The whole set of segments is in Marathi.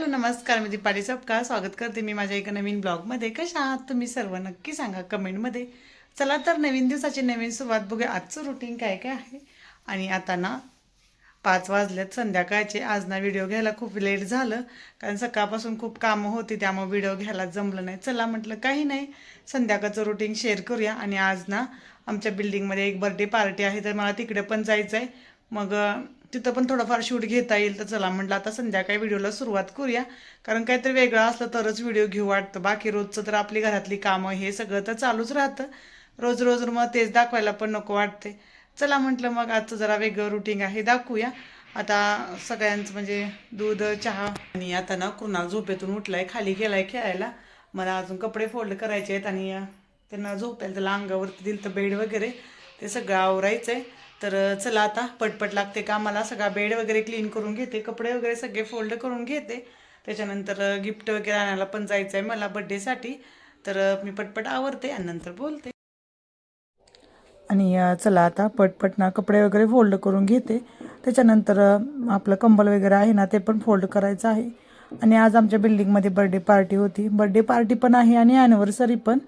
हॅलो नमस्कार मी दीपाली सबका स्वागत करते मी माझ्या एका नवीन ब्लॉगमध्ये. कशा आहात तुम्ही सर्व? नक्की सांगा कमेंटमध्ये. चला तर नवीन दिवसाची नवीन सुरुवात बघूया. आजचं रुटीन काय काय आहे? आणि आता ना पाच वाजल्यात संध्याकाळचे. आज ना व्हिडिओ घ्यायला खूप लेट झालं. कारण सकाळपासून खूप कामं होती त्यामुळे व्हिडिओ घ्यायला जमलं नाही. चला म्हटलं काही नाही. संध्याकाळचं रुटीन शेअर करूया. आणि आज ना आमच्या बिल्डिंगमध्ये एक बर्थडे पार्टी आहे तर मला तिकडे पण जायचं आहे मग तिथं पण थोडंफार शूट घेता येईल तर चला म्हटलं आता संध्याकाळी व्हिडिओला सुरुवात करूया. कारण काहीतरी वेगळं असलं तरच व्हिडिओ घेऊ वाटतं. बाकी रोजचं तर आपली घरातली कामं हे सगळं तर चालूच राहतं. रोज रोज मग तेच दाखवायला पण नको वाटते चला म्हटलं मग आजचं जरा वेगळं रुटीन आहे दाखवूया. आता सगळ्यांचं म्हणजे दूध चहा. आणि आता ना कुणाल झोपेतून उठलाय खाली गेलाय खेळायला. मला अजून कपडे फोल्ड करायचे आहेत आणि त्यांना झोपायला त्याला अंगावरती दिलं तर बेड वगैरे. ते सगळं आवरायचं आहे तर चला आता पटपट लागते का? मला सगळा बेड वगैरे क्लीन करून घेते कपडे वगैरे सगळे फोल्ड करून घेते. त्याच्यानंतर गिफ्ट वगैरे आणायला पण जायचं आहे मला बड्डेसाठी तर मी पटपट आवरते आणि नंतर बोलते. आणि चला आता पटपट ना कपडे वगैरे फोल्ड करून घेते. त्याच्यानंतर आपलं कंबल वगैरे आहे ना ते पण फोल्ड करायचं आहे. आणि आज आमच्या बिल्डिंगमध्ये बर्थडे पार्टी होती. बर्थडे पार्टी पण आहे आणि ॲनिव्हर्सरी पण.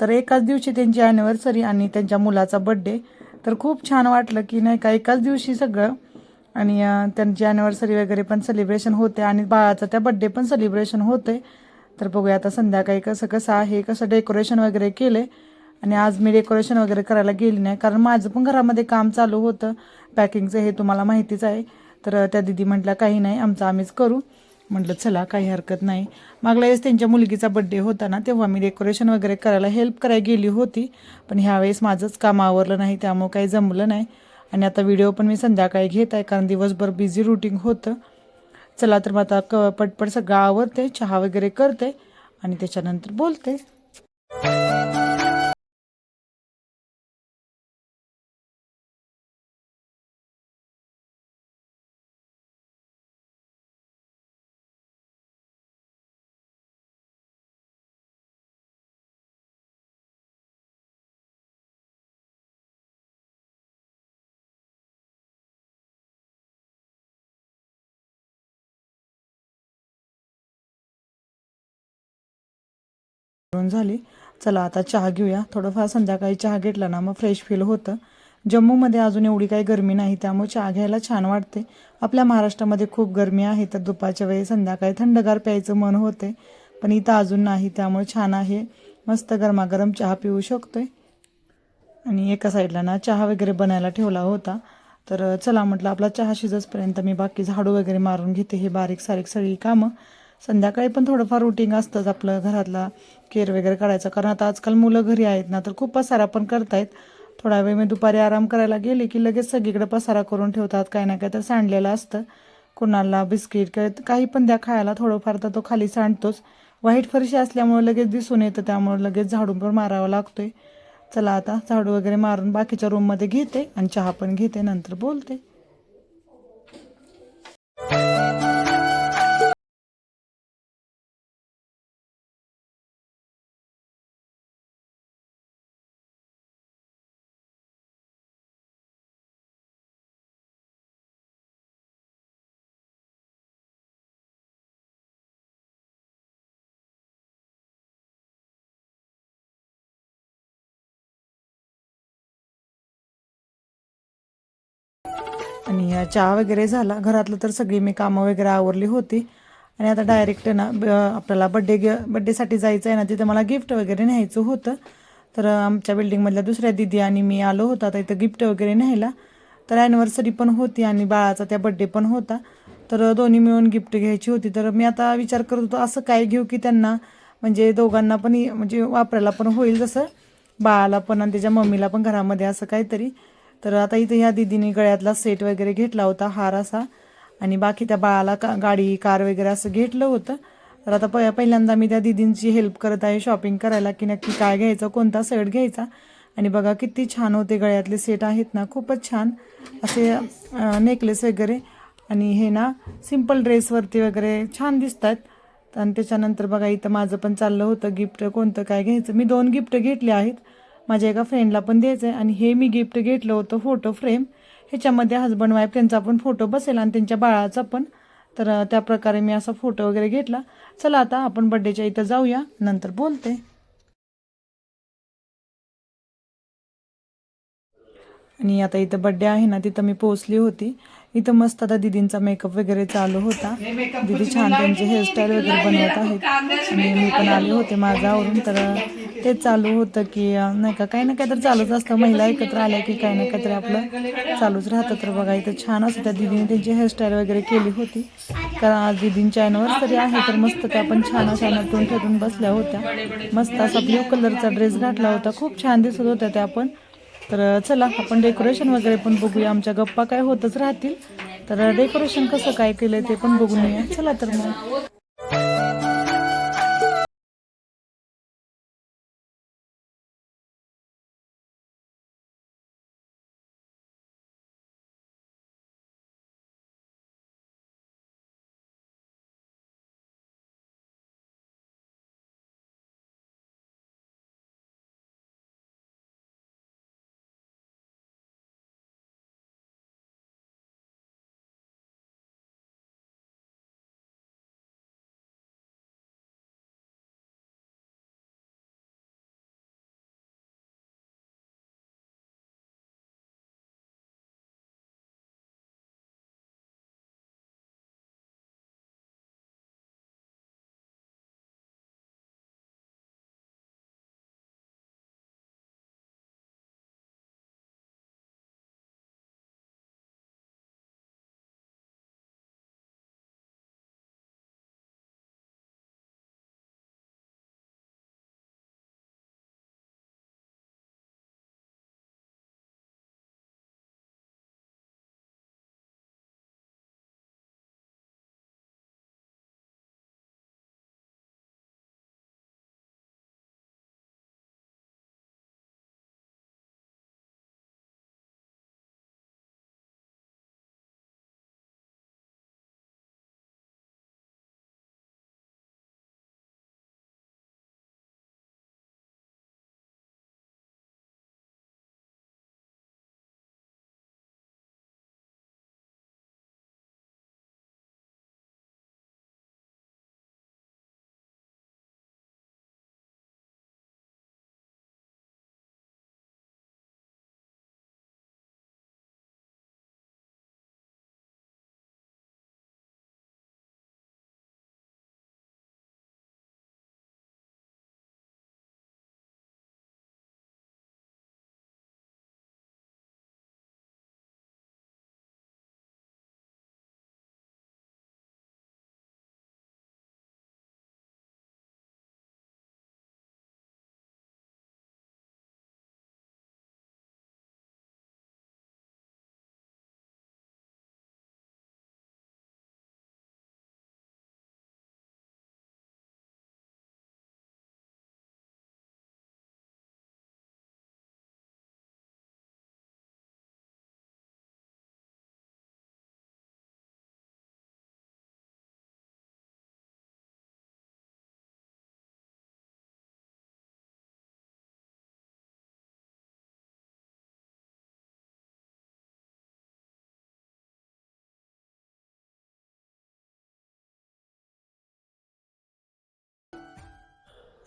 तर एकाच दिवशी त्यांची ॲनिव्हर्सरी आणि त्यांच्या मुलाचा बड्डे तर खूप छान वाटलं की नाही का एकाच दिवशी सगळं. आणि त्यांची ॲनिव्हर्सरी वगैरे पण सेलिब्रेशन होते आणि बाळाचं त्या बड्डे पण सेलिब्रेशन होते तर बघूया आता संध्याकाळी कसं कसं आहे कसं डेकोरेशन वगैरे केले आणि आज मी डेकोरेशन वगैरे करायला गेली नाही कारण माझं पण घरामध्ये काम चालू होतं. पॅकिंगचं हे तुम्हाला माहितीच आहे. तर त्या दिदी म्हटल्या काही नाही आमचं आम्हीच करू. म्हटलं चला काही हरकत नाही. मागल्या वेळेस त्यांच्या मुलगीचा बड्डे होता ना तेव्हा मी डेकोरेशन वगैरे करायला हेल्प करायला गेली होती. पण ह्यावेळेस माझंच काम आवरलं नाही त्यामुळं काही जमलं नाही. आणि आता व्हिडिओ पण मी संध्याकाळी घेत आहे कारण दिवसभर बिझी रुटीन होतं. चला तर मग आता क पटपट सगळं आवरते चहा वगैरे करते आणि त्याच्यानंतर बोलते. करून झाली. चला आता चहा घेऊया. थोडंफार संध्याकाळी चहा घेतला ना मग फ्रेश फील होतं. जम्मूमध्ये अजून एवढी काही गरमी नाही त्यामुळे चहा घ्यायला छान वाटते. आपल्या महाराष्ट्रामध्ये खूप गरमी आहे तर दुपारच्या वेळी संध्याकाळी थंडगार प्यायचं मन होते. पण इथं अजून नाही त्यामुळे छान आहे. मस्त गरमागरम चहा पिऊ शकतोय. आणि एका साईडला ना चहा वगैरे बनायला ठेवला होता. तर चला म्हटलं आपला चहा शिजसपर्यंत मी बाकी झाडू वगैरे मारून घेते. हे बारीक सारीक सगळी कामं. संध्याकाळी पण थोडंफार रुटीन असतंच आपलं घरातला केअर वगैरे काढायचं. कारण आता आजकाल मुलं घरी आहेत ना तर खूप पसारा पण करतायत. थोडा वेळ मी दुपारी आराम करायला गेले की लगेच सगळीकडे पसारा करून ठेवतात. काही ना काही तर सांडलेलं असतं. कुणाला बिस्किट काय काही पण द्या खायला थोडंफार तर तो खाली सांडतोच. व्हाईट फरशी असल्यामुळे लगेच दिसून येतं त्यामुळे लगेच झाडू पण मारावा लागतोय. चला आता झाडू वगैरे मारून बाकीच्या रूममध्ये घेते आणि चहा पण घेते नंतर बोलते. आणि चहा वगैरे झाला. घरातलं तर सगळी मी कामं वगैरे आवरली होती. आणि आता डायरेक्ट ना आपल्याला बड्डे गे बड्डेसाठी जायचं आहे ना तिथं मला गिफ्ट वगैरे न्यायचं होतं. तर आमच्या बिल्डिंगमधल्या दुसऱ्या दिदी आणि मी आलो होता. आता इथं गिफ्ट वगैरे न्यायला. तर ॲनिव्हर्सरी पण होती आणि बाळाचा त्या बड्डे पण होता. तर दोन्ही मिळून गिफ्ट घ्यायची होती. तर मी आता विचार करत होतो असं काय घेऊ की त्यांना म्हणजे दोघांना पण इ- म्हणजे वापरायला पण होईल जसं. बाळाला पण आणि त्याच्या मम्मीला पण घरामध्ये असं काहीतरी. तर आता इथे ह्या दिदीने गळ्यातला सेट वगैरे घेतला होता हार असा. आणि बाकी त्या बाळाला का गाडी कार वगैरे असं घेतलं होतं. तर आता प पहिल्यांदा मी त्या दिदींची हेल्प करत आहे शॉपिंग करायला की नक्की काय घ्यायचं कोणता सेट घ्यायचा. आणि बघा किती छान होते गळ्यातले सेट आहेत ना खूपच छान. असे नेकलेस वगैरे. आणि हे ना सिंपल ड्रेसवरती वगैरे छान दिसत आहेत आणि त्याच्यानंतर बघा इथं माझं पण चाललं होतं गिफ्ट कोणतं काय घ्यायचं. मी दोन गिफ्ट घेतले आहेत. माझ्या एका फ्रेंडला पण द्यायचं आहे आणि हे मी गिफ्ट घेतलं होतं फोटो फ्रेम ह्याच्यामध्ये हजबंड वाईफ त्यांचा पण फोटो बसेल आणि त्यांच्या बाळाचा पण. तर त्या प्रकारे मी असा फोटो वगैरे घेतला. चला आता आपण बड्डेच्या इथं जाऊया. नंतर बोलते. आणि आता इथं बड्डे आहे ना तिथं मी पोहोचली होती. इथं मस्त आता दिदींचा मेकअप वगैरे चालू होता. दिदी छान त्यांचे हेअरस्टाईल वगैरे बनवत आहेत. आणि मी पण आले होते माझ्यावरून तर तेच चालू होतं की नाही का काही ना काही तर चालूच असतं. महिला एकत्र आल्या की काही ना काहीतरी आपलं चालूच राहतं. तर बघा इथं छान असं त्या दिदीने त्यांची हेअरस्टाईल वगैरे केली होती. कारण आज दिदींची अॅनिव्हर्सरी आहे तर मस्त त्या पण छान अशा नटून ठेवून बसल्या होत्या. मस्त असा ब्ल्यू कलरचा ड्रेस घातला होता. खूप छान दिसत होत्या त्या पण. तर चला आपण डेकोरेशन वगैरे पण बघूया. आमच्या गप्पा काय होतच राहतील. तर डेकोरेशन कसं काय केलं ते पण बघून येऊया. चला तर मग.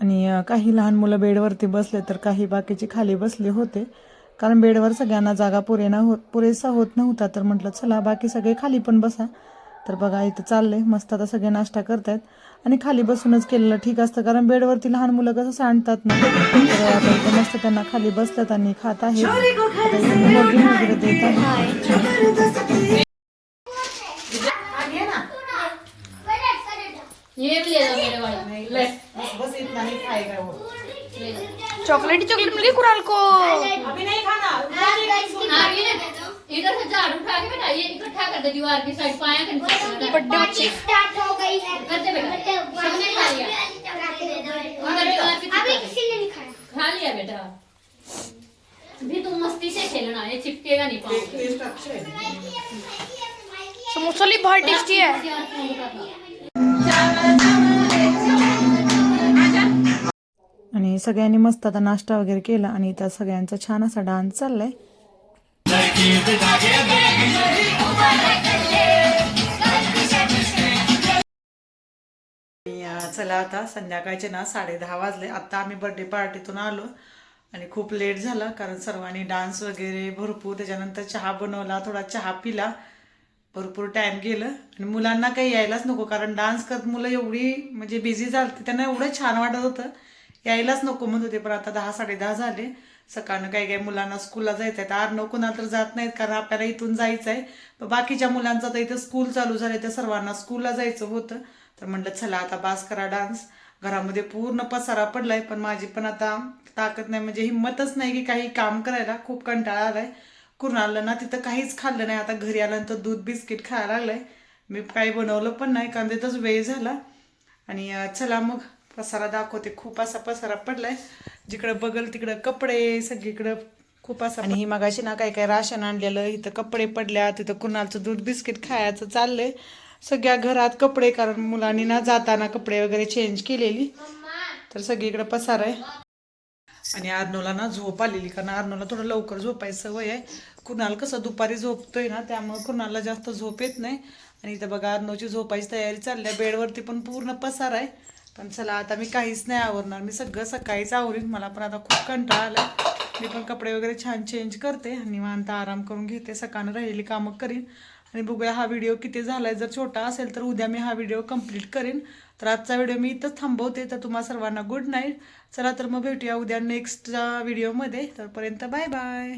आणि काही लहान मुलं बेडवरती बसले तर काही बाकीचे खाली बसले होते. कारण बेडवर सगळ्यांना जागा पुरेना होत पुरेसा होत नव्हता. तर म्हटलं चला बाकी सगळे खाली पण बसा. तर बघा इथं चाललंय. मस्त आता सगळे नाश्ता करतायत. आणि खाली बसूनच केलेलं ठीक असतं. कारण बेडवरती लहान मुलं कसं सांडतात ना? तर आता इथं मस्त त्यांना खाली बसतात आणि खात आहेत. वगैरे देत आहे ये बस इतना नहीं खाएगा वो। चॉकलेट ही चॉकलेट मिली कुराल को? अभी नहीं खाना हाँ, इधर से झाड़ू उठा के बेटा ये इकट्ठा कर दे दीवार की साइड पाया कर बच्चे। स्टार्ट हो गई है। कर दे बेटा सबने खा लिया अभी किसी ने नहीं खाया। खा लिया बेटा। भी तुम मस्ती से खेलना ये चिपकेगा नहीं पाँव पे। टेस्ट अच्छा है। समोसा ली बहुत टेस्टी है। आणि सगळ्यांनी मस्त आता नाश्ता वगैरे केला आणि इथं सगळ्यांचा छान असा डान्स चाललाय. चला आता संध्याकाळचे ना साडे दहा वाजले. आता आम्ही बर्थडे पार्टीतून आलो आणि खूप लेट झाला कारण सर्वांनी डान्स वगैरे भरपूर. त्याच्यानंतर चहा बनवला थोडा चहा पिला. भरपूर टाइम गेलं. आणि मुलांना काही यायलाच नको कारण डान्स करत मुलं एवढी म्हणजे बिझी झाली त्यांना एवढं छान वाटत होतं. यायलाच नको म्हणत होते पण आता दहा साडे दहा झाले. सकाळनं काही काही मुलांना स्कूलला जायचं आहे तर आर नको तर जात नाहीत कारण आपल्याला इथून जायचं आहे बाकीच्या मुलांचं तर इथं स्कूल चालू झालं तर सर्वांना स्कूलला जायचं होतं. तर म्हटलं चला आता बास करा डान्स घरामध्ये पूर्ण पसारा पडलाय पण माझी पण आता ताकद नाही म्हणजे हिंमतच नाही की काही काम करायला. खूप कंटाळा आलाय. कुणाला ना तिथं काहीच खाल्लं नाही. आता घरी आल्यानंतर दूध बिस्किट खायला लागलंय. मी काही बनवलं पण नाही कारण तिथंच वेळ झाला. आणि चला मग. पसारा दाखवते खूप असा पसारा पडलाय. जिकडं बघल तिकडं कपडे सगळीकडं खूप असा आणि ही मगाशी ना काय काय राशन आणलेलं इथं कपडे पडल्या तिथं कुणाचं दूध बिस्किट खायचं चाललंय. सगळ्या घरात कपडे कारण मुलांनी ना जाताना कपडे वगैरे चेंज केलेली. तर सगळीकडे पसार आहे. आणि अर्नोला ना झोप आलेली कारण अर्नोला थोडं लवकर झोपायची सवय आहे. कुणाल कसं दुपारी झोपतोय ना त्यामुळे कुणाला जास्त झोप येत नाही. आणि इथं बघा अर्नोची झोपायची तयारी चालली आहे. बेडवरती पण पूर्ण पसार आहे. पण चला आता मी काहीच नाही आवरणार. मी सगळं सकाळीच आवरीन. मला पण आता खूप कंटाळा आला. मी पण कपडे वगैरे छान चेंज करते आणि निवांत आराम करून घेते. सकाळनं राहिलेली कामं करीन. आणि बघूया हा व्हिडिओ किती झालाय. जर छोटा असेल तर उद्या मी हा व्हिडिओ कंप्लीट करेन. तर आजचा व्हिडिओ मी इथंच थांबवते. तर तुम्हा सर्वांना गुड नाईट चला तर मग भेटूया उद्या नेक्स्टच्या व्हिडिओमध्ये तरपर्यंत बाय बाय